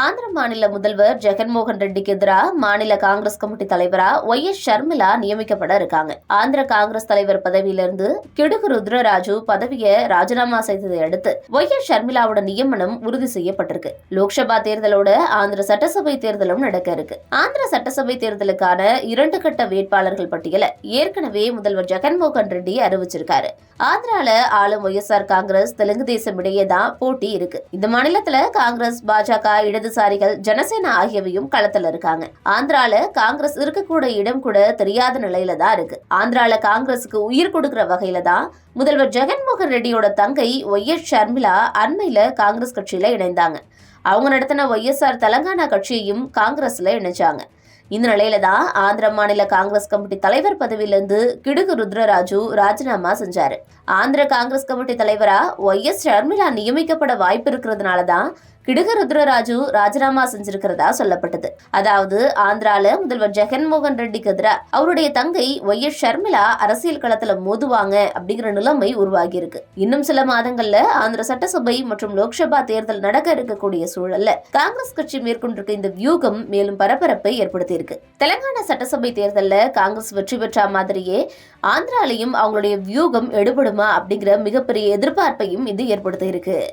ஆந்திர மாநில முதல்வர் ஜெகன்மோகன் ரெட்டிக்கு எதிராக மாநில காங்கிரஸ் கமிட்டி தலைவரா ஒய் எஸ் ஷர்மிளா நியமிக்கப்பட இருக்காங்க. ஆந்திர காங்கிரஸ் தலைவர் பதவியிலிருந்து கிடுகு ருத்ரராஜு பதவியை ராஜினாமா செய்ததை அடுத்து ஒய் எஸ் ஷர்மிளாவோட நியமனம் உறுதி செய்யப்பட்டிருக்கு. லோக்சபா தேர்தலோட ஆந்திர சட்டசபை தேர்தலும் நடக்க இருக்கு. ஆந்திர சட்டசபை தேர்தலுக்கான இரண்டு கட்ட வேட்பாளர்கள் பட்டியலை ஏற்கனவே முதல்வர் ஜெகன்மோகன் ரெட்டி அறிவிச்சிருக்காரு. ஆந்திரால ஆளும் ஒய்எஸ்ஆர் காங்கிரஸ் தெலுங்கு தேசம் இடையே தான் போட்டி இருக்கு. இந்த மாநிலத்துல காங்கிரஸ் பாஜக இடதுசாரிகள் ஜனசேனா ஆகியவையும் களத்துல இருக்காங்க. ஆந்திரால காங்கிரஸ் இருக்கக்கூட இடம் கூட தெரியாத நிலையில தான் இருக்கு. ஆந்திரால காங்கிரஸுக்கு உயிர் கொடுக்கிற வகையில தான் முதல்வர் ஜெகன்மோகன் ரெட்டியோட தங்கை ஒய் எஸ் ஷர்மிளா அண்மையில காங்கிரஸ் கட்சியில இணைந்தாங்க. அவங்க நடத்தின ஒய்எஸ்ஆர் தெலங்கானா கட்சியையும் காங்கிரஸ்ல இணைச்சாங்க. இந்த நிலையில தான் ஆந்திர மாநில காங்கிரஸ் கமிட்டி தலைவர் பதவியிலிருந்து கிடுகு ருத்ரராஜு ராஜினாமா செஞ்சாரு. ஆந்திர காங்கிரஸ் கமிட்டி தலைவரா ஒய் எஸ் ஷர்மிளா நியமிக்கப்பட வாய்ப்பு இருக்கிறதுனால தான் கிடுகு ருத்ரராஜு ராஜினாமா செஞ்சிருக்கிறதா சொல்லப்பட்டது. அதாவது ஆந்திரால முதல்வர் ஜெகன்மோகன் ரெட்டிக்கு எதிராக அவருடைய தங்கை ஒய் எஸ் ஷர்மிளா அரசியல் களத்துல மோதுவாங்க அப்படிங்கிற நிலைமை உருவாகி இருக்கு இன்னும் சில மாதங்கள்ல ஆந்திர சட்டசபை மற்றும் லோக்சபா தேர்தல் நடக்க இருக்கக்கூடிய சூழல்ல காங்கிரஸ் கட்சி மேற்கொண்டிருக்க இந்த வியூகம் மேலும் பரபரப்பை ஏற்படுத்தி இருக்கு. தெலங்கானா சட்டசபை தேர்தலில் காங்கிரஸ் வெற்றி பெற்ற மாதிரியே ஆந்திராலையும் அவங்களுடைய வியூகம் எடுபடுமா அப்படிங்கிற மிகப்பெரிய எதிர்பார்ப்பையும் இது ஏற்படுத்தியிருக்கு